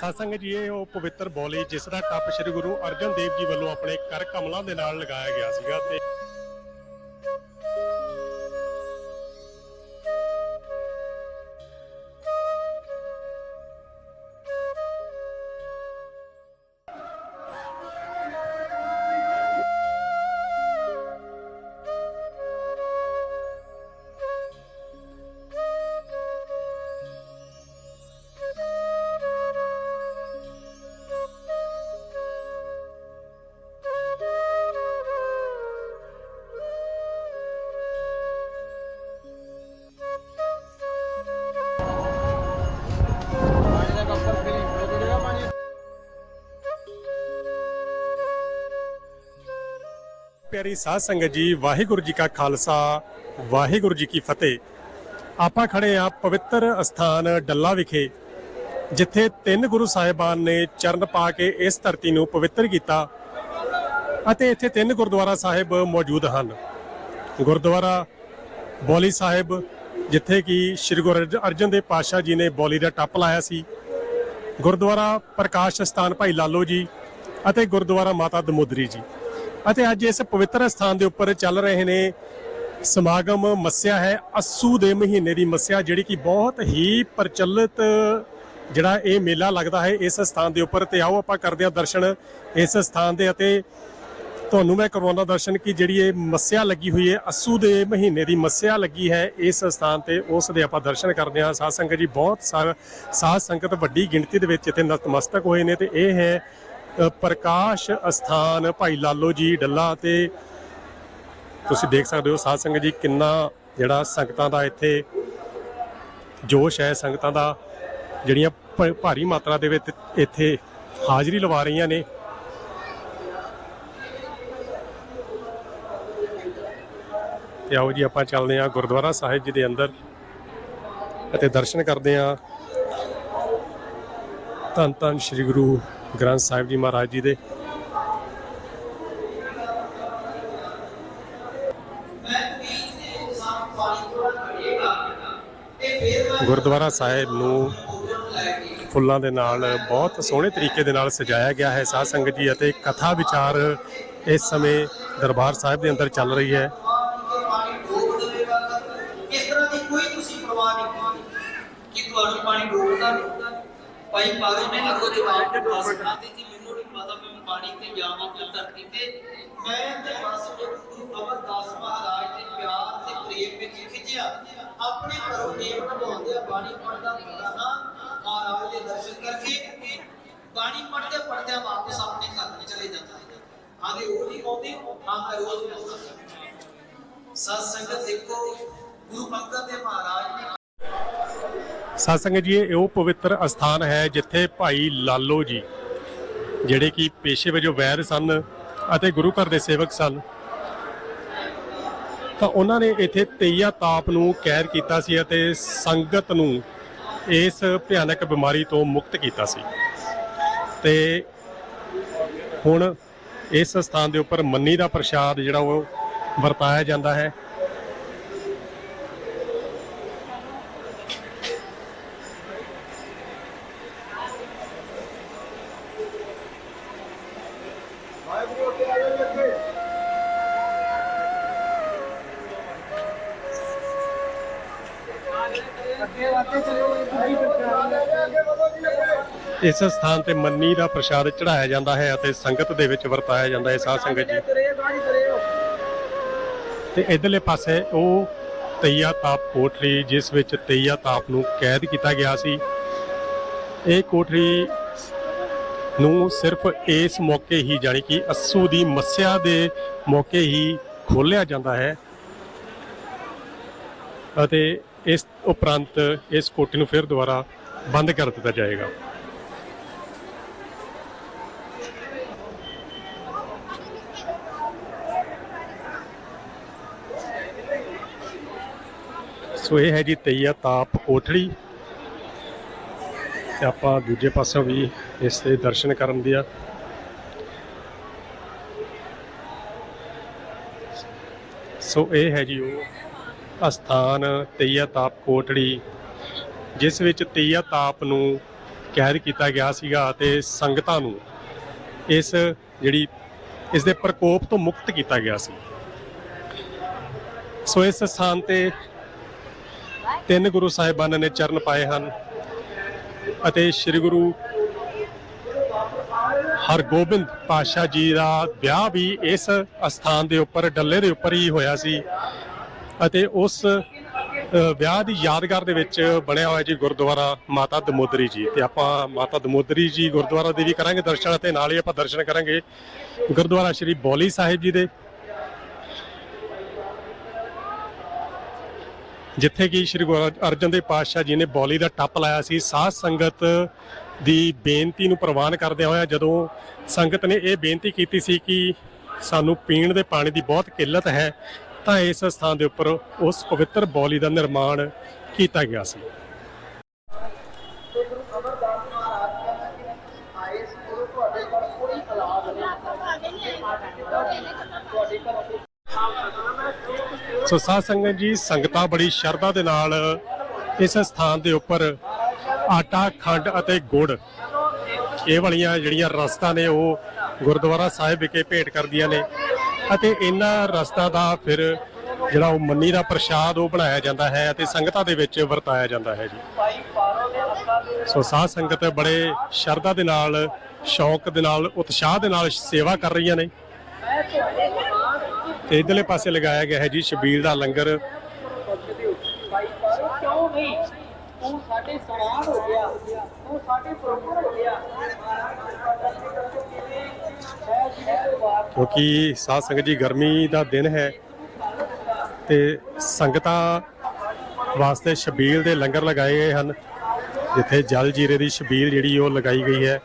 ਸਤਸੰਗ ਜੀ, ਇਹ ਉਹ ਪਵਿੱਤਰ ਬੋਲੀ ਜਿਸ ਦਾ ਟੱਪ ਸ੍ਰੀ ਗੁਰੂ ਅਰਜਨ ਦੇਵ ਜੀ ਵੱਲੋਂ ਆਪਣੇ ਕਰ ਕਮਲਾਂ ਦੇ ਨਾਲ ਲਗਾਇਆ ਗਿਆ ਸੀਗਾ ਤੇ ਪਿਆਰੀ ਸਾਧ ਸੰਗਤ ਜੀ, ਵਾਹਿਗੁਰੂ ਜੀ ਕਾ ਖਾਲਸਾ, ਵਾਹਿਗੁਰੂ ਜੀ ਕੀ ਫਤਿਹ। ਆਪਾਂ ਖੜੇ ਆ ਪਵਿੱਤਰ ਅਸਥਾਨ ਡੱਲਾ ਵਿਖੇ, ਜਿੱਥੇ ਤਿੰਨ ਗੁਰੂ ਸਾਹਿਬਾਨ ਨੇ ਚਰਨ ਪਾ ਕੇ ਇਸ ਧਰਤੀ ਨੂੰ ਪਵਿੱਤਰ ਕੀਤਾ ਅਤੇ ਇੱਥੇ ਤਿੰਨ ਗੁਰਦੁਆਰਾ ਸਾਹਿਬ ਮੌਜੂਦ ਹਨ। ਗੁਰਦੁਆਰਾ ਬੋਲੀ ਸਾਹਿਬ, ਜਿੱਥੇ ਕਿ ਸ੍ਰੀ ਗੁਰੂ ਅਰਜਨ ਦੇਵ ਪਾਤਸ਼ਾਹ ਜੀ ਨੇ ਬੋਲੀ ਦਾ ਟੱਪ ਲਾਇਆ ਸੀ। ਗੁਰਦੁਆਰਾ ਪ੍ਰਕਾਸ਼ ਸਥਾਨ ਭਾਈ ਲਾਲੋ ਜੀ ਅਤੇ ਗੁਰਦੁਆਰਾ ਮਾਤਾ ਦਮੋਦਰੀ ਜੀ। ਅਤੇ ਅੱਜ ਇਸ ਪਵਿੱਤਰ ਸਥਾਨ ਦੇ ਉੱਪਰ ਚੱਲ ਰਹੇ ਨੇ ਸਮਾਗਮ ਮੱਸਿਆ ਹੈ, ਅਸੂ ਦੇ ਮਹੀਨੇ ਦੀ ਮੱਸਿਆ, ਜਿਹੜੀ ਕਿ ਬਹੁਤ ਹੀ ਪ੍ਰਚਲਿਤ ਜਿਹੜਾ ਇਹ ਮੇਲਾ ਲੱਗਦਾ ਹੈ ਇਸ ਸਥਾਨ ਦੇ ਉੱਪਰ। ਤੇ ਆਓ ਆਪਾਂ ਕਰਦੇ ਹਾਂ ਦਰਸ਼ਨ ਇਸ ਸਥਾਨ ਦੇ ਅਤੇ ਤੁਹਾਨੂੰ ਮੈਂ ਕਰਵਾਉਣਾ ਦਰਸ਼ਨ ਕਿ ਜਿਹੜੀ ਇਹ ਮੱਸਿਆ ਲੱਗੀ ਹੋਈ ਹੈ, ਅਸੂ ਦੇ ਮਹੀਨੇ ਦੀ ਮੱਸਿਆ ਲੱਗੀ ਹੈ ਇਸ ਸਥਾਨ ਤੇ, ਉਸ ਦੇ ਆਪਾਂ ਦਰਸ਼ਨ ਕਰਦੇ ਹਾਂ। ਸਾਧ ਸੰਗਤ ਜੀ, ਬਹੁਤ ਸਾਰ ਸਾਧ ਸੰਗਤ ਵੱਡੀ ਗਿਣਤੀ ਦੇ ਵਿੱਚ ਇੱਥੇ ਨਤਮਸਤਕ ਹੋਏ ਨੇ ਤੇ ਇਹ ਹੈ ਪ੍ਰਕਾਸ਼ ਅਸਥਾਨ, ਭਾਈ ਲਾਲੋ ਜੀ ਡੱਲਾ ਤੇ ਤੁਸੀਂ ਦੇਖ ਸਕਦੇ ਹੋ ਸਾਧ ਸੰਗਤ ਜੀ ਕਿੰਨਾ ਜਿਹੜਾ ਸੰਗਤਾਂ ਦਾ ਇੱਥੇ ਜੋਸ਼ ਹੈ, ਸੰਗਤਾਂ ਦਾ ਜਿਹੜੀਆਂ ਭਾਰੀ ਮਾਤਰਾ ਦੇ ਵਿੱਚ ਇੱਥੇ ਹਾਜ਼ਰੀ ਲਵਾ ਰਹੀਆਂ ਨੇ। ਤੇ ਆਓ ਜੀ ਆਪਾਂ ਚੱਲਦੇ ਹਾਂ ਗੁਰਦੁਆਰਾ ਸਾਹਿਬ ਜੀ ਦੇ ਅੰਦਰ ਅਤੇ ਦਰਸ਼ਨ ਕਰਦੇ ਹਾਂ। ਧੰਨ ਧੰਨ ਸ੍ਰੀ ਗੁਰੂ ਗ੍ਰੰਥ ਸਾਹਿਬ ਜੀ ਮਹਾਰਾਜ ਜੀ ਦੇ। ਗੁਰਦੁਆਰਾ ਸਾਹਿਬ ਨੂੰ ਫੁੱਲਾਂ ਦੇ ਨਾਲ ਬਹੁਤ ਸੋਹਣੇ ਤਰੀਕੇ ਦੇ ਨਾਲ ਸਜਾਇਆ ਗਿਆ ਹੈ। ਸਾਧ ਸੰਗਤ ਜੀ ਅਤੇ ਕਥਾ ਵਿਚਾਰ ਇਸ ਸਮੇਂ ਦਰਬਾਰ ਸਾਹਿਬ ਦੇ ਅੰਦਰ ਚੱਲ ਰਹੀ ਹੈ। ਇਸ ਤਰ੍ਹਾਂ ਦੀ ਕੋਈ ਤੁਸੀਂ ਪਰਵਾਹ ਨਹੀਂ ਕਿ ਤੁਹਾਨੂੰ ਪਾਣੀ ਡੋਬਦਾ ਨਹੀਂ? ਭਾਈ ਪਾਰੋ ਨੇ ਅੱਗੋਂ ਜਵਾਬ ਦਿੱਤਾ ਸੀ। ਕਹਿੰਦੇ ਜੀ ਮੈਨੂੰ ਨਹੀਂ ਪਤਾ, ਮੈਂ ਪਾਣੀ ਤੇ ਜਾਵਾਂ ਕਿ ਧਰਤੀ ਤੇ। ਮੈਂ ਤੇ ਬਸ ਇੱਕ ਗੁਰੂ ਅਮਰਦਾਸ ਮਹਾਰਾਜ ਦੇ ਪਿਆਰ ਤੇ ਪ੍ਰੇਮ ਵਿੱਚ ਖਿੱਚਿਆ। ਆਪਣੇ ਘਰੋਂ ਨੇਮ ਨਿਭਾਉਂਦੇ ਆ ਬਾਣੀ ਪੜਦਾ ਪੜਦਾ ਹਾਂ ਮਹਾਰਾਜ ਦੇ ਦਰਸ਼ਨ ਕਰਕੇ ਬਾਣੀ ਪੜਦੇ ਪੜਦੇ ਵਾਪਸ ਆਪਣੇ ਘਰ ਨੂੰ ਚਲੇ ਜਾਂਦਾ ਆਗੇ ਉਹ ਨਹੀਂ ਆਉਂਦੇ ਹਾਂ ਮੈਂ ਰੋਜ਼ ਆਉਂਦਾ। ਸਤ ਸੰਗਤ ਦੇਖੋ, ਗੁਰੂ ਅੰਗਦ ਦੇਵ ਮਹਾਰਾਜ ਨੇ ਸਤਸੰਗ ਜੀ, ਇਹ ਉਹ ਪਵਿੱਤਰ ਅਸਥਾਨ ਹੈ ਜਿੱਥੇ ਭਾਈ ਲਾਲੋ ਜੀ, ਜਿਹੜੇ ਕਿ ਪੇਸ਼ੇ ਵਜੋਂ ਵੈਦ ਸਨ ਅਤੇ ਗੁਰੂ ਘਰ ਦੇ ਸੇਵਕ ਸਨ, ਤਾਂ ਉਹਨਾਂ ਨੇ ਇੱਥੇ ਤੇਈਆ ਤਾਪ ਨੂੰ ਕੈਦ ਕੀਤਾ ਸੀ ਅਤੇ ਸੰਗਤ ਨੂੰ ਇਸ ਭਿਆਨਕ ਬਿਮਾਰੀ ਤੋਂ ਮੁਕਤ ਕੀਤਾ ਸੀ। ਤੇ ਹੁਣ ਇਸ ਸਥਾਨ ਦੇ ਉੱਪਰ ਮੰਨੀ ਦਾ ਪ੍ਰਸ਼ਾਦ ਜਿਹੜਾ ਉਹ ਵਰਤਾਇਆ ਜਾਂਦਾ ਹੈ। ਇਸ ਸਥਾਨ ਤੇ ਮੰਨੀ ਦਾ ਪ੍ਰਸ਼ਾਦ ਚੜਾਇਆ ਜਾਂਦਾ ਹੈ ਅਤੇ ਸੰਗਤ ਦੇ ਵਿੱਚ ਵਰਤਾਇਆ ਜਾਂਦਾ ਹੈ। ਸਾਧ ਸੰਗਤ ਜੀ। ਕਰੇ ਗਾੜੀ ਤੇ ਇਧਰਲੇ ਪਾਸੇ ਉਹ ਤਈਆ ਤਾਪ ਕੋਠੜੀ ਜਿਸ ਵਿੱਚ ਤਈਆ ਤਾਪ ਨੂੰ ਕੈਦ ਕੀਤਾ ਗਿਆ ਸੀ। ਇਹ ਕੋਠੜੀ ਨੂੰ ਸਿਰਫ ਇਸ ਮੌਕੇ ਹੀ ਜਾਣੀ ਕਿ ਅਸੂ ਦੀ ਮੱਸਿਆ ਦੇ ਮੌਕੇ ਹੀ ਖੋਲਿਆ ਜਾਂਦਾ ਹੈ। ਅਤੇ ਇਸ ਉਪਰੰਤ ਇਸ ਕੋਠੀ ਨੂੰ ਫਿਰ ਦੁਬਾਰਾ ਬੰਦ ਕਰ ਦਿੱਤਾ ਜਾਏਗਾ। ਸੋ ਇਹ ਹੈ ਜੀ ਤਈਆ ਤਾਪ ਕੋਠੜੀ। ਤੇ ਆਪਾਂ ਦੂਜੇ ਪਾਸੋਂ ਵੀ ਇਸ ਦੇ ਦਰਸ਼ਨ ਕਰਨ ਦੀ ਆ। ਸੋ ਇਹ ਹੈ ਜੀ ਉਹ ਅਸਥਾਨ ਤਈਆ ਤਾਪ ਕੋਟੜੀ ਜਿਸ ਵਿੱਚ ਤਈਆ ਤਾਪ ਨੂੰ ਕੈਦ ਕੀਤਾ ਗਿਆ ਸੀਗਾ ਅਤੇ ਸੰਗਤਾਂ ਨੂੰ ਇਸ ਜਿਹੜੀ, ਇਸ ਦੇ ਪ੍ਰਕੋਪ ਤੋਂ ਮੁਕਤ ਕੀਤਾ ਗਿਆ ਸੀ। ਸੋ ਇਸ ਸਥਾਨ ਤੇ ਤਿੰਨ ਗੁਰੂ ਸਾਹਿਬਾਨਾਂ ਨੇ ਚਰਨ ਪਾਏ ਹਨ ਅਤੇ ਸ੍ਰੀ ਗੁਰੂ ਹਰਗੋਬਿੰਦ ਪਾਤਸ਼ਾਹ ਜੀ ਦਾ ਵਿਆਹ ਵੀ ਇਸ ਅਸਥਾਨ ਦੇ ਉੱਪਰ, ਡੱਲੇ ਦੇ ਉੱਪਰ ਹੀ ਹੋਇਆ ਸੀ ਅਤੇ ਉਸ ਵਿਆਹ ਦੀ ਯਾਦਗਾਰ ਦੇ ਵਿੱਚ ਬਣਿਆ ਹੋਇਆ ਜੀ ਗੁਰਦੁਆਰਾ ਮਾਤਾ ਦਮੋਦਰੀ ਜੀ ਤੇ ਆਪਾਂ ਮਾਤਾ ਦਮੋਦਰੀ ਜੀ ਗੁਰਦੁਆਰਾ ਦੇ ਵੀ ਕਰਾਂਗੇ ਦਰਸ਼ਨ ਅਤੇ ਨਾਲ ਹੀ ਆਪਾਂ ਦਰਸ਼ਨ ਕਰਾਂਗੇ ਗੁਰਦੁਆਰਾ ਸ਼੍ਰੀ ਬੋਲੀ ਸਾਹਿਬ ਜੀ ਦੇ। ਜਿੱਥੇ ਕਿ ਸ਼੍ਰੀ ਗੁਰੂ ਅਰਜਨ ਦੇਵ ਪਾਤਸ਼ਾਹ ਜੀ ਨੇ ਬੌਲੀ ਦਾ ਟੱਪ ਲਾਇਆ ਸੀ, ਸਾਧ ਸੰਗਤ ਦੀ ਬੇਨਤੀ ਨੂੰ ਪ੍ਰਵਾਨ ਕਰਦਿਆਂ ਹੋਇਆ ਜਦੋਂ ਸੰਗਤ ਨੇ ਇਹ ਬੇਨਤੀ ਕੀਤੀ ਸੀ ਕਿ ਸਾਨੂੰ ਪੀਣ ਦੇ ਪਾਣੀ ਦੀ ਬਹੁਤ ਕਿੱਲਤ ਹੈ, ਤਾਂ ਇਸ ਸਥਾਨ ਦੇ ਉੱਪਰ ਉਸ ਪਵਿੱਤਰ ਬੌਲੀ ਦਾ ਨਿਰਮਾਣ ਕੀਤਾ ਗਿਆ ਸੀ ਤੇ ਗੁਰੂ ਅਮਰਦਾਸ ਮਹਾਰਾਜ ਕਹਿੰਦਾ ਕਿ ਆਏ ਸੀ ਗੁਰੂ ਤੁਹਾਡੇ ਕੋਲ ਕੋਈ ਔਲਾਦ ਨਹੀਂ ਤੁਹਾਡੇ ਘਰੋਂ ਕੋਈ ਸੋ ਸਾਧ ਸੰਗਤ ਜੀ, ਸੰਗਤਾਂ ਬੜੀ ਸ਼ਰਧਾ ਦੇ ਨਾਲ ਇਸ ਸਥਾਨ ਦੇ ਉੱਪਰ ਆਟਾ, ਖੰਡ ਅਤੇ ਗੁੜ, ਇਹ ਵਾਲੀਆਂ ਜਿਹੜੀਆਂ ਰਸਤਾ ਨੇ, ਉਹ ਗੁਰਦੁਆਰਾ ਸਾਹਿਬ ਵਿਖੇ ਭੇਟ ਕਰਦੀਆਂ ਨੇ ਅਤੇ ਇਹਨਾਂ ਰਸਤਾ ਦਾ ਫਿਰ ਜਿਹੜਾ ਉਹ ਮੰਨੀ ਦਾ ਪ੍ਰਸ਼ਾਦ, ਉਹ ਬਣਾਇਆ ਜਾਂਦਾ ਹੈ ਅਤੇ ਸੰਗਤਾਂ ਦੇ ਵਿੱਚ ਵਰਤਾਇਆ ਜਾਂਦਾ ਹੈ ਜੀ। ਸੋ ਸਾਧ ਸੰਗਤ ਬੜੇ ਸ਼ਰਧਾ ਦੇ ਨਾਲ, ਸ਼ੌਕ ਦੇ ਨਾਲ, ਉਤਸ਼ਾਹ ਦੇ ਨਾਲ ਸੇਵਾ ਕਰ ਰਹੀਆਂ ਨੇ। ਤੇ ਇਧਰਲੇ ਪਾਸੇ ਲਗਾਇਆ ਗਿਆ ਹੈ ਜੀ ਸ਼ਬੀਲ ਦਾ ਲੰਗਰ। ਭਾਈ ਪਾਰੋ ਕਿਉਂ ਨਹੀਂ? ਤੂੰ ਸਾਡੇ ਸਮਾਨ ਹੋ ਗਿਆ। ਤੂੰ ਸਾਡੇ ਪ੍ਰੋਪਰ ਹੋ ਗਿਆ। ਹੈ ਜਿਹਦੇ ਵਾਰ ਕਿਉਂਕਿ ਸਾਧ ਸੰਗਤ ਜੀ ਗਰਮੀ ਦਾ ਦਿਨ ਹੈ ਤੇ ਸੰਗਤਾਂ ਵਾਸਤੇ ਛਬੀਲ ਦੇ ਲੰਗਰ ਲਗਾਏ ਗਏ ਹਨ ਜਿੱਥੇ ਜਲ ਜੀਰੇ ਦੀ ਛਬੀਲ ਜਿਹੜੀ ਉਹ ਲਗਾਈ ਗਈ ਹੈ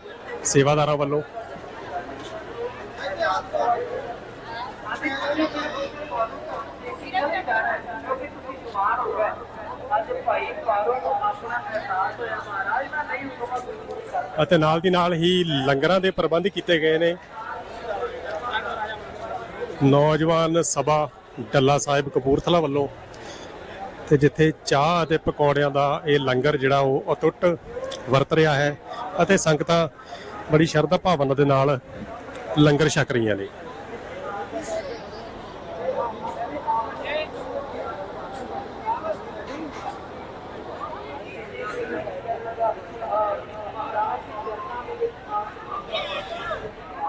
ਸੇਵਾਦਾਰਾਂ ਵੱਲੋਂ ਕਿਉਂਕਿ ਤੁਸੀਂ ਬਿਮਾਰ ਹੋ ਗਏ ਅੱਜ ਭਾਈ ਪਾਰੋ ਨੂੰ ਆਪਣਾ ਅਹਿਸਾਸ ਹੋਇਆ ਮਹਾਰਾਜ ਮੈਂ ਨਹੀਂ ਹੁਕਮ ਗੁਰੂ ਕਰ ਅਤੇ ਨਾਲ ਦੀ ਨਾਲ ਹੀ ਲੰਗਰਾਂ ਦੇ ਪ੍ਰਬੰਧ ਕੀਤੇ ਗਏ ਨੇ। ਨੌਜਵਾਨ ਸਭਾ ਡੱਲਾ ਸਾਹਿਬ ਕਪੂਰਥਲਾ ਵੱਲੋਂ ਤੇ ਜਿੱਥੇ ਚਾਹ ਅਤੇ ਪਕੌੜਿਆਂ ਦਾ ਇਹ ਲੰਗਰ ਜਿਹੜਾ ਉਹ ਅਟੁੱਟ ਵਰਤ ਰਿਹਾ ਹੈ ਅਤੇ ਸੰਗਤਾਂ ਬੜੀ ਸ਼ਰਧਾ ਭਾਵਨਾ ਦੇ ਨਾਲ ਲੰਗਰ ਛਕ ਰਹੀਆਂ ਨੇ।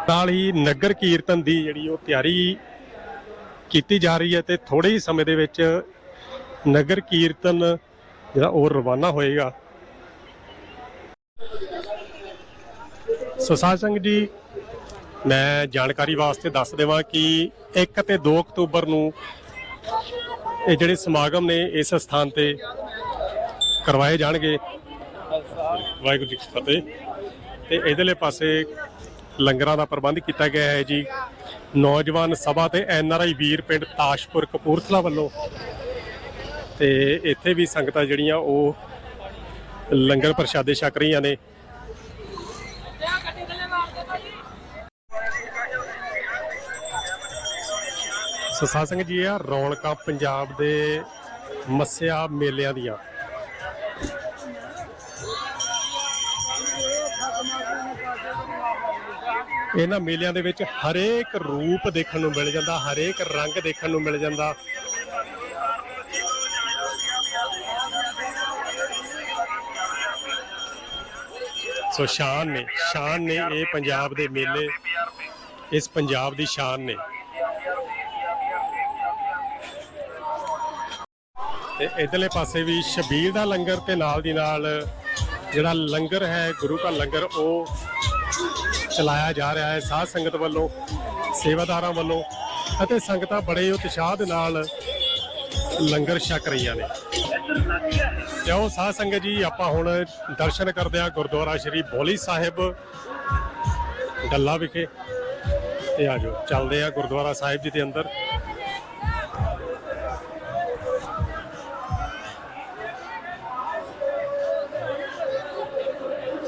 ਨਾਲ ਹੀ ਨਗਰ ਕੀਰਤਨ ਦੀ ਜਿਹੜੀ ਉਹ ਤਿਆਰੀ ਕੀਤੀ ਜਾ ਰਹੀ ਹੈ ਤੇ ਥੋੜੇ ਹੀ ਸਮੇਂ ਦੇ ਵਿੱਚ ਨਗਰ ਕੀਰਤਨ ਜਿਹੜਾ ਉਹ ਰਵਾਨਾ ਹੋਏਗਾ। ਸੋ ਸਿੰਘ ਜੀ, ਮੈਂ ਜਾਣਕਾਰੀ ਵਾਸਤੇ ਦੱਸ ਦੇਵਾਂ ਕਿ 1 ਅਤੇ 2 ਅਕਤੂਬਰ ਨੂੰ ਇਹ ਜਿਹੜੇ ਸਮਾਗਮ ਨੇ ਇਸ ਸਥਾਨ ਤੇ ਕਰਵਾਏ ਜਾਣਗੇ। ਵਾਹਿਗੁਰੂ ਜੀ ਕੀ ਫਤਿਹ। ਤੇ ਇਧਰਲੇ ਪਾਸੇ ਲੰਗਰਾਂ ਦਾ ਪ੍ਰਬੰਧ ਕੀਤਾ ਗਿਆ ਹੈ ਜੀ। ਨੌਜਵਾਨ ਸਭਾ ਤੇ ਐਨ ਆਰ ਆਈ ਵੀਰ ਪਿੰਡ ਤਾਸ਼ਪੁਰ ਕਪੂਰਥਲਾ ਵੱਲੋਂ ਤੇ ਇੱਥੇ ਵੀ ਸੰਗਤਾਂ ਜਿਹੜੀਆਂ ਉਹ ਲੰਗਰ ਪ੍ਰਸ਼ਾਦੇ ਛਕ ਰਹੀਆਂ ਨੇ। ਸੋ ਸਿੰਘ ਜੀ ਆ ਰੌਣਕਾਂ ਪੰਜਾਬ ਦੇ ਮੱਸਿਆ ਮੇਲਿਆਂ ਦੀਆਂ। ਇਹਨਾਂ ਮੇਲਿਆਂ ਦੇ ਵਿੱਚ ਹਰੇਕ ਰੂਪ ਦੇਖਣ ਨੂੰ ਮਿਲ ਜਾਂਦਾ, ਹਰੇਕ ਰੰਗ ਦੇਖਣ ਨੂੰ ਮਿਲ ਜਾਂਦਾ। ਸੋ ਸ਼ਾਨ ਨੇ ਸ਼ਾਨ ਨੇ ਇਹ ਪੰਜਾਬ ਦੇ ਮੇਲੇ, ਇਸ ਪੰਜਾਬ ਦੀ ਸ਼ਾਨ ਨੇ। ਤੇ ਇਧਰਲੇ ਪਾਸੇ ਵੀ ਸ਼ਬੀਰ ਦਾ ਲੰਗਰ ਤੇ ਨਾਲ ਦੀ ਨਾਲ ਜਿਹੜਾ ਲੰਗਰ ਹੈ, ਗੁਰੂ ਦਾ ਲੰਗਰ, ਉਹ ਚਲਾਇਆ ਜਾ ਰਿਹਾ ਹੈ ਸਾਧ ਸੰਗਤ ਵੱਲੋਂ, ਸੇਵਾਦਾਰਾਂ ਵੱਲੋਂ ਅਤੇ ਸੰਗਤਾਂ ਬੜੇ ਉਤਸ਼ਾਹ ਦੇ ਨਾਲ ਲੰਗਰ ਛਕ ਰਹੀਆਂ ਨੇ। ਤੇ ਉਹ ਸਾਧ ਸੰਗਤ ਜੀ, ਆਪਾਂ ਹੁਣ ਦਰਸ਼ਨ ਕਰਦੇ ਹਾਂ ਗੁਰਦੁਆਰਾ ਸ਼੍ਰੀ ਬੋਲੀ ਸਾਹਿਬ ਡੱਲਾ ਵਿਖੇ। ਤੇ ਆਜੋ ਚੱਲਦੇ ਆ ਗੁਰਦੁਆਰਾ ਸਾਹਿਬ ਜੀ ਦੇ ਅੰਦਰ।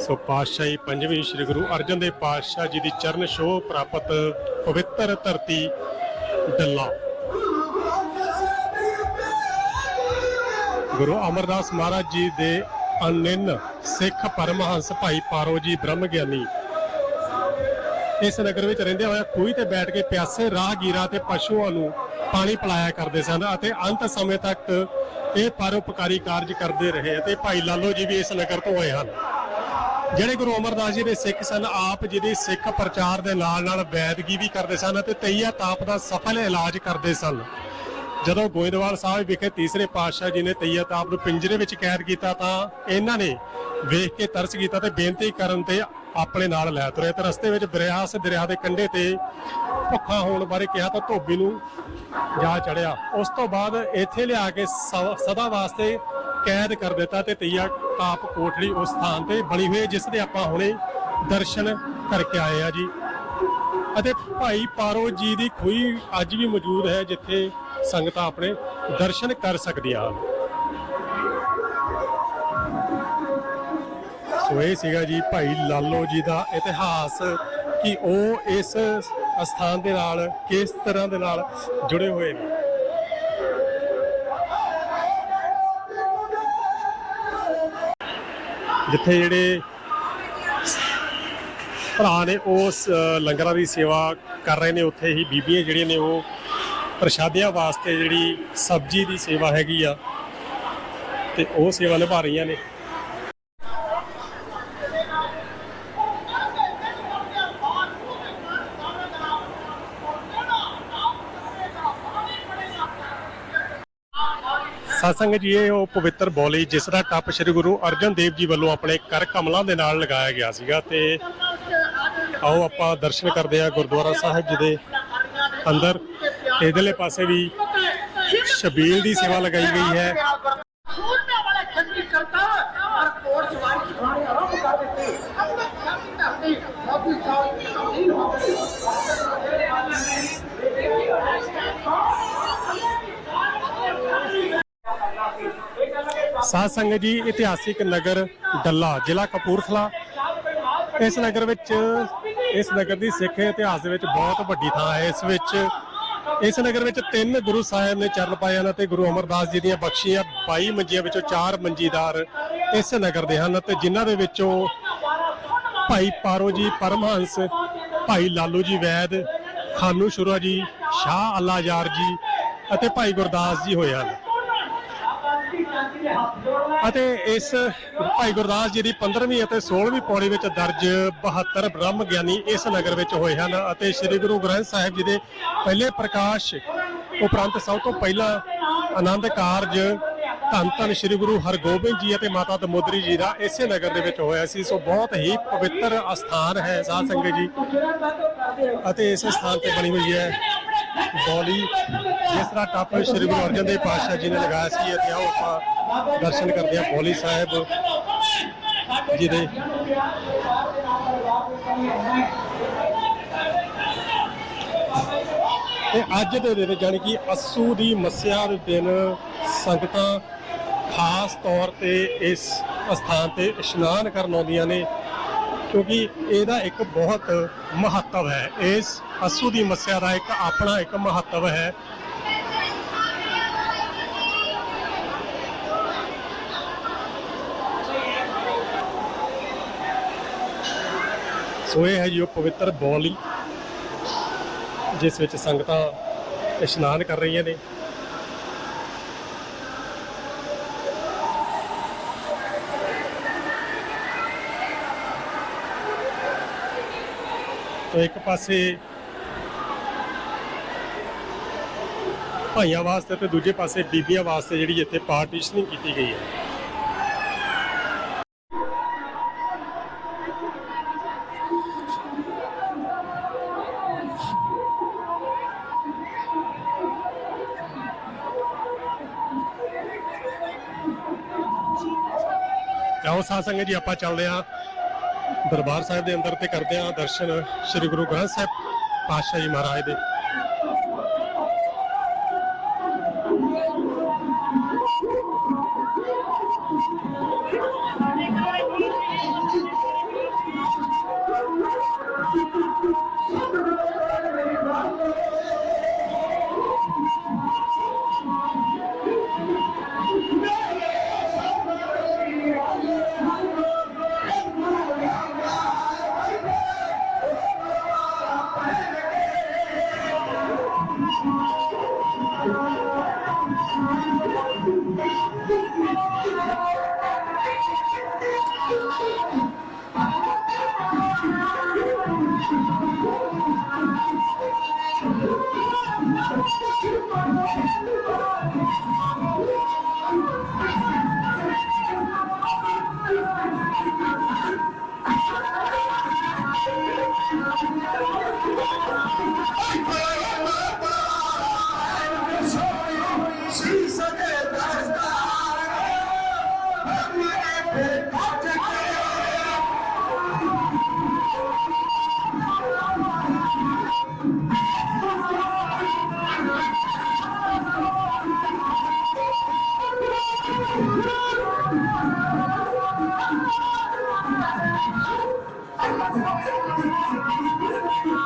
ਸੋ ਪਾਤਸ਼ਾਹੀ ਪੰਜਵੀਂ ਸ੍ਰੀ ਗੁਰੂ ਅਰਜਨ ਦੇਵ ਪਾਤਸ਼ਾਹ ਜੀ ਦੀ ਚਰਨ ਛੋਹ ਪ੍ਰਾਪਤ ਪਵਿੱਤਰ ਧਰਤੀ ਡੱਲਾ। ਗੁਰੂ ਅਮਰਦਾਸ ਮਹਾਰਾਜ ਜੀ ਦੇ ਅਨਿੰਨ ਸਿੱਖ ਪਰਮਹੰਸ ਭਾਈ ਪਾਰੋ ਜੀ ਬ੍ਰਹਮ ਗਿਆਨੀ ਇਸ ਨਗਰ ਵਿੱਚ ਰਹਿੰਦੇ ਹੋਇਆ ਖੂਹੀ ਤੇ ਬੈਠ ਕੇ ਪਿਆਸੇ, ਰਾਹਗੀਰਾਂ ਤੇ ਪਸ਼ੂਆਂ ਨੂੰ ਪਾਣੀ ਪਿਲਾਇਆ ਕਰਦੇ ਸਨ ਅਤੇ ਅੰਤ ਸਮੇਂ ਤੱਕ ਇਹ ਪਰਉਪਕਾਰੀ ਕਾਰਜ ਕਰਦੇ ਰਹੇ ਅਤੇ ਭਾਈ ਲਾਲੋ ਜੀ ਵੀ ਇਸ ਨਗਰ ਤੋਂ ਹੋਏ ਹਨ। ਜਿਹੜੇ ਗੁਰੂ ਅਮਰਦਾਸ ਜੀ ਦੇ ਸਿੱਖ ਸਨ, ਆਪ ਜੀ ਦੇ ਸਿੱਖ ਪ੍ਰਚਾਰ ਦੇ ਨਾਲ ਨਾਲ ਵੈਦਗੀ ਵੀ ਕਰਦੇ ਸਨ ਅਤੇ ਤਈਆ ਤਾਪ ਦਾ ਸਫਲ ਇਲਾਜ ਕਰਦੇ ਸਨ। ਜਦੋਂ ਗੋਇੰਦਵਾਲ ਸਾਹਿਬ ਵਿਖੇ ਤੀਸਰੇ ਪਾਤਸ਼ਾਹ ਜੀ ਨੇ ਤਈਆ ਤਾਪ ਨੂੰ ਪਿੰਜਰੇ ਵਿੱਚ ਕੈਦ ਕੀਤਾ ਤਾਂ ਇਹਨਾਂ ਨੇ ਵੇਖ ਕੇ ਤਰਸ ਕੀਤਾ ਤੇ ਬੇਨਤੀ ਕਰਨ ਤੇ ਆਪਣੇ ਨਾਲ ਲੈ ਤੁਰੇ ਤੇ ਰਸਤੇ ਵਿੱਚ ਦਰਿਆਸ ਦਰਿਆ ਦੇ ਕੰਢੇ ਤੇ ਭੁੱਖਾ ਹੋਣ ਬਾਰੇ ਕਿਹਾ ਤਾਂ ਧੋਬੀ ਨੂੰ ਜਾ ਚੜਿਆ। ਉਸ ਤੋਂ ਬਾਅਦ ਇੱਥੇ ਲਿਆ ਕੇ ਸਦਾ ਵਾਸਤੇ ਕੈਦ ਕਰ ਦਿੱਤਾ ਤੇ ਤਈਆ ਤਾਪ ਕੋਠੜੀ ਉਸ ਸਥਾਨ ਤੇ ਬਣੀ ਹੋਈ ਹੈ, ਜਿਸ ਦੇ ਆਪਾਂ ਹੁਣੇ ਦਰਸ਼ਨ ਕਰਕੇ ਆਏ ਆ ਜੀ। ਅਤੇ ਭਾਈ ਪਾਰੋ ਜੀ ਦੀ ਖੂਹੀ ਅੱਜ ਵੀ ਮੌਜੂਦ ਹੈ, ਜਿੱਥੇ ਸੰਗਤਾਂ ਆਪਣੇ ਦਰਸ਼ਨ ਕਰ ਸਕਦੀਆਂ ਹਨ। ਸੋ ਇਹ ਸੀਗਾ ਜੀ ਭਾਈ ਲਾਲੋ ਜੀ ਦਾ ਇਤਿਹਾਸ ਕਿ ਉਹ ਇਸ ਸਥਾਨ ਦੇ ਨਾਲ ਕਿਸ ਤਰ੍ਹਾਂ ਦੇ ਨਾਲ ਜੁੜੇ ਹੋਏ ਨੇ। ਜਿੱਥੇ ਜਿਹੜੇ ਭਰਾ ਨੇ ਉਸ ਲੰਗਰਾਂ ਦੀ ਸੇਵਾ ਕਰ ਰਹੇ ਨੇ, ਉੱਥੇ ਹੀ ਬੀਬੀਆਂ ਜਿਹੜੀਆਂ ਨੇ ਉਹ ਪ੍ਰਸ਼ਾਦਿਆਂ ਵਾਸਤੇ ਜਿਹੜੀ ਸਬਜ਼ੀ ਦੀ ਸੇਵਾ ਹੈਗੀ ਆ, ਤੇ ਉਹ ਸੇਵਾ ਨਿਭਾ ਰਹੀਆਂ ਨੇ। ਸਤਸੰਗ ਜੀ, ਇਹ ਉਹ ਪਵਿੱਤਰ ਬੋਲੀ ਜਿਸ ਦਾ ਟੱਪ ਸ੍ਰੀ ਗੁਰੂ ਅਰਜਨ ਦੇਵ ਜੀ ਵੱਲੋਂ ਆਪਣੇ ਕਰ ਕਮਲਾਂ ਦੇ ਨਾਲ ਲਗਾਇਆ ਗਿਆ ਸੀਗਾ ਤੇ ਆਓ ਆਪਾਂ ਦਰਸ਼ਨ ਕਰਦੇ ਆ ਗੁਰਦੁਆਰਾ ਸਾਹਿਬ ਜੀ ਦੇ ਅੰਦਰ। ਤੇ ਇਧਰਲੇ ਪਾਸੇ ਵੀ ਸ਼ਬੀਲ ਦੀ ਸੇਵਾ ਲਗਾਈ ਗਈ ਹੈ। ਸਾਧ ਸੰਗਤ ਜੀ, ਇਤਿਹਾਸਿਕ ਨਗਰ ਡੱਲਾ, ਜ਼ਿਲ੍ਹਾ ਕਪੂਰਥਲਾ। ਇਸ ਨਗਰ ਵਿੱਚ, ਇਸ ਨਗਰ ਦੀ ਸਿੱਖ ਇਤਿਹਾਸ ਦੇ ਵਿੱਚ ਬਹੁਤ ਵੱਡੀ ਥਾਂ ਹੈ। ਇਸ ਵਿੱਚ, ਇਸ ਨਗਰ ਵਿੱਚ ਤਿੰਨ ਗੁਰੂ ਸਾਹਿਬ ਨੇ ਚਰਨ ਪਾਏ ਹਨ ਅਤੇ ਗੁਰੂ ਅਮਰਦਾਸ ਜੀ ਦੀਆਂ ਬਖਸ਼ੀਆਂ 22 ਮੰਜੀਆਂ ਵਿੱਚੋਂ ਚਾਰ ਮੰਜੀਦਾਰ ਇਸ ਨਗਰ ਦੇ ਹਨ ਤੇ ਜਿਨ੍ਹਾਂ ਦੇ ਵਿੱਚੋਂ ਭਾਈ ਪਾਰੋ ਜੀ ਪਰਮਹੰਸ, ਭਾਈ ਲਾਲੂ ਜੀ ਵੈਦ, ਖਾਨੂ ਸ਼ੁਰਾ ਜੀ, ਸ਼ਾਹ ਅੱਲਾ ਯਾਰ ਜੀ ਅਤੇ ਭਾਈ ਗੁਰਦਾਸ ਜੀ ਹੋਏ ਹਨ। ਅਤੇ ਇਸ ਭਾਈ ਗੁਰਦਾਸ ਜੀ ਦੀ 15ਵੀਂ ਅਤੇ 16ਵੀਂ ਪੌੜੀ ਵਿੱਚ ਦਰਜ 72 ਬ੍ਰਹਮ ਗਿਆਨੀ ਇਸ ਨਗਰ ਵਿੱਚ ਹੋਏ ਹਨ ਅਤੇ ਸ੍ਰੀ ਗੁਰੂ ਗ੍ਰੰਥ ਸਾਹਿਬ ਜੀ ਦੇ ਪਹਿਲੇ ਪ੍ਰਕਾਸ਼ ਉਪਰੰਤ ਸਭ ਤੋਂ ਪਹਿਲਾਂ ਆਨੰਦ ਕਾਰਜ ਧੰਨ ਧੰਨ ਸ੍ਰੀ ਗੁਰੂ ਹਰਗੋਬਿੰਦ ਜੀ ਅਤੇ ਮਾਤਾ ਦਮੋਦਰੀ ਜੀ ਦਾ ਇਸੇ ਨਗਰ ਦੇ ਵਿੱਚ ਹੋਇਆ ਸੀ। ਸੋ ਬਹੁਤ ਹੀ ਪਵਿੱਤਰ ਅਸਥਾਨ ਹੈ ਸਾਧ ਸੰਗਤ ਜੀ ਅਤੇ ਇਸ ਸਥਾਨ ਤੇ ਬਣੀ ਹੋਈ ਹੈ। ਬੌਲੀ ਜਿਸ ਤਰ੍ਹਾਂ ਟੱਪ ਸ੍ਰੀ ਗੁਰੂ ਅਰਜਨ ਦੇਵ ਪਾਤਸ਼ਾਹ ਜੀ ਨੇ ਲਗਾਇਆ ਸੀ ਅਤੇ ਆਓ ਆਪਾਂ ਦਰਸ਼ਨ ਕਰਦੇ ਹਾਂ ਬੌਲੀ ਸਾਹਿਬ ਜੀ ਦੇ ਤੇ ਅੱਜ ਦੇ ਦਿਨ ਜਾਣੀ ਕਿ ਅਸੂ ਦੀ ਮੱਸਿਆ ਦੇ ਦਿਨ ਸੰਗਤਾਂ ਖਾਸ ਤੌਰ ਤੇ ਇਸ ਸਥਾਨ ਤੇ ਇਸ਼ਨਾਨ ਕਰਨ ਆਉਂਦੀਆਂ ਨੇ। ਕਿਉਂਕਿ ਇਹਦਾ ਇੱਕ ਬਹੁਤ ਮਹੱਤਵ ਹੈ। ਇਸ ਅਸੂ ਦੀ ਮੱਸਿਆ ਦਾ ਇੱਕ ਆਪਣਾ ਇੱਕ ਮਹੱਤਵ ਹੈ। ਸੋ ਇਹ ਹੈ ਜੀ ਉਹ ਪਵਿੱਤਰ ਬੌਲੀ, ਜਿਸ ਵਿੱਚ ਸੰਗਤਾਂ ਇਸ਼ਨਾਨ ਕਰ ਰਹੀਆਂ ਨੇ। ਤੋ ਇੱਕ ਪਾਸੇ ਭਾਈਆਂ ਵਾਸਤੇ ਤੇ ਦੂਜੇ ਪਾਸੇ ਬੀਬੀਆਂ ਵਾਸਤੇ ਜਿਹੜੀ ਇੱਥੇ ਪਾਰਟੀਸ਼ਨਿੰਗ ਕੀਤੀ ਗਈ ਹੈ। ਆਓ ਸਾਧ ਸੰਗਤ ਜੀ, ਆਪਾਂ ਚੱਲਦੇ ਹਾਂ। ਦਰਬਾਰ ਸਾਹਿਬ ਦੇ ਅੰਦਰ ਤੇ ਕਰਦੇ ਹਾਂ ਦਰਸ਼ਨ ਸ੍ਰੀ ਗੁਰੂ ਗ੍ਰੰਥ ਸਾਹਿਬ ਪਾਤਸ਼ਾਹ ਜੀ ਮਹਾਰਾਜ ਦੇ। Thank you. Thank you.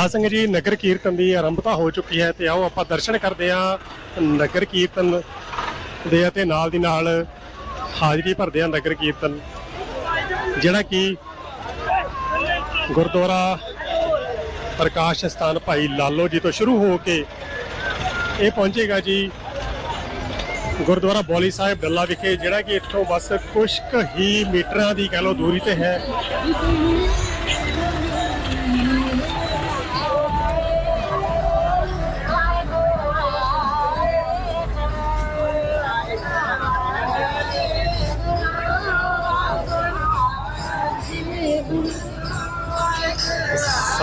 ਸਾਧ ਸੰਗਤ ਜੀ, ਨਗਰ ਕੀਰਤਨ ਦੀ ਆਰੰਭਤਾ ਹੋ ਚੁੱਕੀ ਹੈ ਤੇ ਆਓ ਆਪਾਂ ਦਰਸ਼ਨ ਕਰਦੇ ਹਾਂ ਨਗਰ ਕੀਰਤਨ ਦੇ ਅਤੇ ਨਾਲ ਦੀ ਨਾਲ ਹਾਜ਼ਰੀ ਭਰਦੇ ਹਾਂ ਨਗਰ ਕੀਰਤਨ, ਜਿਹੜਾ ਕਿ ਗੁਰਦੁਆਰਾ ਪ੍ਰਕਾਸ਼ ਸਥਾਨ ਭਾਈ ਲਾਲੋ ਜੀ ਤੋਂ ਸ਼ੁਰੂ ਹੋ ਕੇ ਇਹ ਪਹੁੰਚੇਗਾ ਜੀ। ਗੁਰਦੁਆਰਾ ਬੋਲੀ ਸਾਹਿਬ ਡੱਲਾ ਵਿਖੇ, ਜਿਹੜਾ ਕਿ ਇੱਥੋਂ ਬਸ ਕੁਝ ਕੁ ਹੀ ਮੀਟਰਾਂ ਦੀ ਕਹਿ ਲਓ ਦੂਰੀ ਤੇ ਹੈ।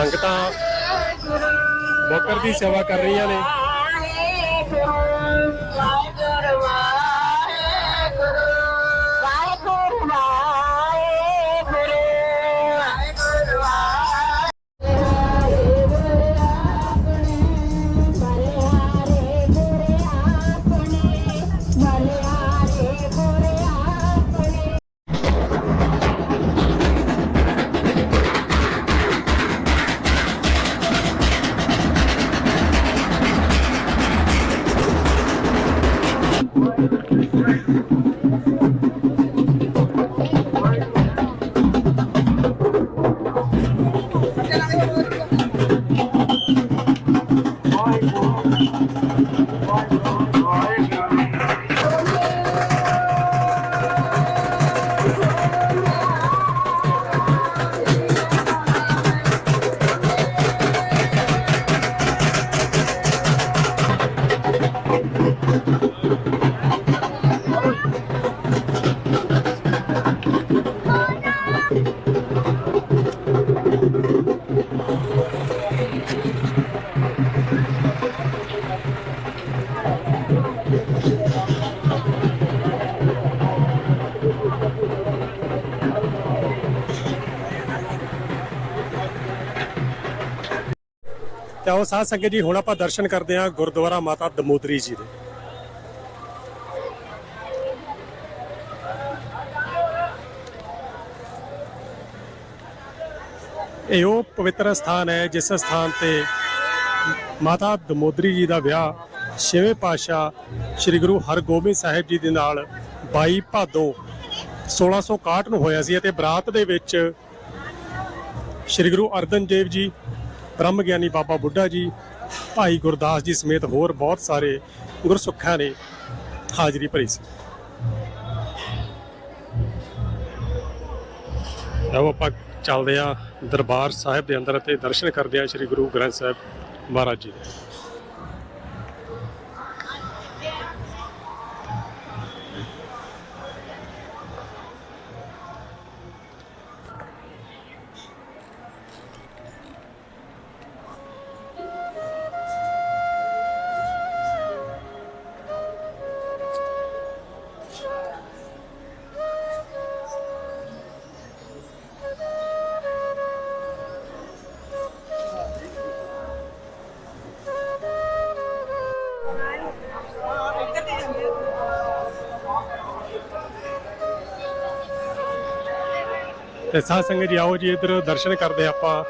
ਸੰਗਤਾਂ ਬੋਕਰ ਦੀ ਸੇਵਾ ਕਰ ਰਹੀਆਂ ਨੇ। ਤੇ ਆਓ ਸਾਧ ਸੰਗਤ ਜੀ, ਹੁਣ ਆਪਾਂ ਦਰਸ਼ਨ ਕਰਦੇ ਹਾਂ ਗੁਰਦੁਆਰਾ ਮਾਤਾ ਦਮੋਦਰੀ ਜੀ ਦੇ। ਇਹ ਉਹ ਪਵਿੱਤਰ ਸਥਾਨ ਹੈ, ਜਿਸ ਸਥਾਨ ਤੇ ਮਾਤਾ ਦਮੋਦਰੀ ਜੀ ਦਾ ਵਿਆਹ ਛੇਵੇਂ ਪਾਤਸ਼ਾਹ ਸ੍ਰੀ ਗੁਰੂ ਹਰਗੋਬਿੰਦ ਸਾਹਿਬ ਜੀ ਦੇ ਨਾਲ 22 ਭਾਦੋਂ 1661 ਨੂੰ ਹੋਇਆ ਸੀ ਅਤੇ ਬਰਾਤ ਦੇ ਵਿੱਚ ਸ੍ਰੀ ਗੁਰੂ ਅਰਜਨ ਦੇਵ ਜੀ ਬ੍ਰਹਮ ਗਿਆਨੀ ਬਾਬਾ ਬੁੱਢਾ ਜੀ, ਭਾਈ ਗੁਰਦਾਸ ਜੀ ਸਮੇਤ ਹੋਰ ਬਹੁਤ ਸਾਰੇ ਗੁਰਸੁੱਖਾਂ ਨੇ ਹਾਜ਼ਰੀ ਭਰੀ ਸੀ। ਆਓ ਆਪਾਂ ਚੱਲਦੇ ਆ ਦਰਬਾਰ ਸਾਹਿਬ ਦੇ ਅੰਦਰ ਅਤੇ ਦਰਸ਼ਨ ਕਰਦੇ ਆ ਸ੍ਰੀ ਗੁਰੂ ਗ੍ਰੰਥ ਸਾਹਿਬ ਮਹਾਰਾਜ ਜੀ ਦੇ। ਤੇ ਸਾਧ ਸੰਗਤ ਜੀ, ਆਓ ਜੀ, ਇਧਰ ਦਰਸ਼ਨ ਕਰਦੇ ਆਪਾਂ।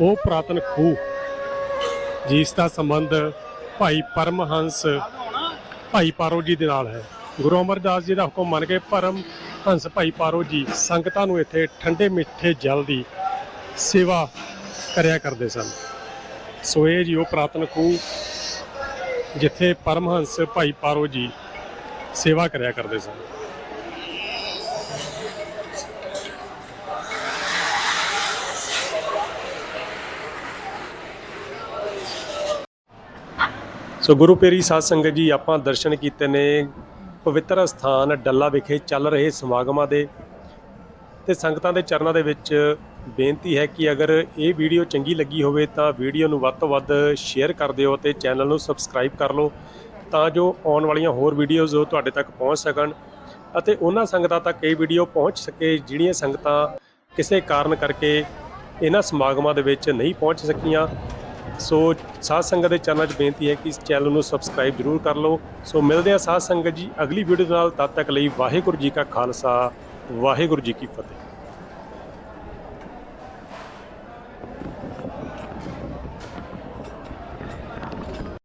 ਉਹ ਪੁਰਾਤਨ ਖੂਹ, ਜਿਸ ਦਾ ਸੰਬੰਧ ਭਾਈ ਪਰਮਹੰਸ, ਭਾਈ ਪਾਰੋ ਜੀ ਦੇ ਨਾਲ ਹੈ। ਗੁਰੂ ਅਮਰਦਾਸ ਜੀ ਦਾ ਹੁਕਮ ਮੰਨ ਕੇ ਪਰਮ ਹੰਸ ਭਾਈ ਪਾਰੋ ਜੀ ਸੰਗਤਾਂ ਨੂੰ ਇੱਥੇ ਠੰਡੇ ਮਿੱਠੇ ਜਲ ਦੀ ਸੇਵਾ ਕਰਿਆ ਕਰਦੇ ਸਨ। ਸੋ ਇਹ ਜੀ ਉਹ ਪ੍ਰਾਤਨ ਖੂਹ, ਜਿੱਥੇ ਪਰਮਹੰਸ ਭਾਈ ਪਾਰੋ ਜੀ ਸੇਵਾ ਕਰਿਆ ਕਰਦੇ ਸਨ। ਸੋ ਗੁਰੂ ਪੀਰੀ ਸਾਧ ਸੰਗਤ ਜੀ, ਆਪਾਂ ਦਰਸ਼ਨ ਕੀਤੇ ਨੇ, ਪਵਿੱਤਰ ਸਥਾਨ ਡੱਲਾ ਵਿਖੇ ਚੱਲ ਰਹੇ ਸਮਾਗਮਾਂ ਦੇ। ਤੇ ਸੰਗਤਾਂ ਦੇ ਚਰਨਾਂ ਦੇ ਵਿੱਚ ਬੇਨਤੀ ਹੈ ਕਿ ਅਗਰ ਇਹ ਵੀਡੀਓ ਚੰਗੀ ਲੱਗੀ ਹੋਵੇ ਤਾਂ ਵੀਡੀਓ ਨੂੰ ਵੱਧ ਤੋਂ ਵੱਧ ਸ਼ੇਅਰ ਕਰ ਦਿਓ ਤੇ ਚੈਨਲ ਨੂੰ ਸਬਸਕ੍ਰਾਈਬ ਕਰ ਲਓ ਤਾਂ ਜੋ ਆਉਣ ਵਾਲੀਆਂ ਹੋਰ ਵੀਡੀਓਜ਼ ਉਹ ਤੁਹਾਡੇ ਤੱਕ ਪਹੁੰਚ ਸਕਣ ਅਤੇ ਉਹਨਾਂ ਸੰਗਤਾਂ ਤੱਕ ਇਹ ਵੀਡੀਓ ਪਹੁੰਚ ਸਕੇ ਜਿਹੜੀਆਂ ਸੰਗਤਾਂ ਕਿਸੇ ਕਾਰਨ ਕਰਕੇ ਇਹਨਾਂ ਸਮਾਗਮਾਂ ਦੇ ਵਿੱਚ ਨਹੀਂ ਪਹੁੰਚ ਸਕੀਆਂ। ਸੋ ਸਾਧ ਸੰਗਤ ਦੇ ਚੈਨਲ 'ਚ ਬੇਨਤੀ ਹੈ ਕਿ ਇਸ ਚੈਨਲ ਨੂੰ ਸਬਸਕ੍ਰਾਈਬ ਜ਼ਰੂਰ ਕਰ ਲਓ। ਸੋ ਮਿਲਦੇ ਹਾਂ ਸਾਧ ਸੰਗਤ ਜੀ ਅਗਲੀ ਵੀਡੀਓ ਨਾਲ। ਤਦ ਤੱਕ ਲਈ ਵਾਹਿਗੁਰੂ ਜੀ ਕਾ ਖਾਲਸਾ, ਵਾਹਿਗੁਰੂ ਜੀ ਕੀ ਫਤਿਹ।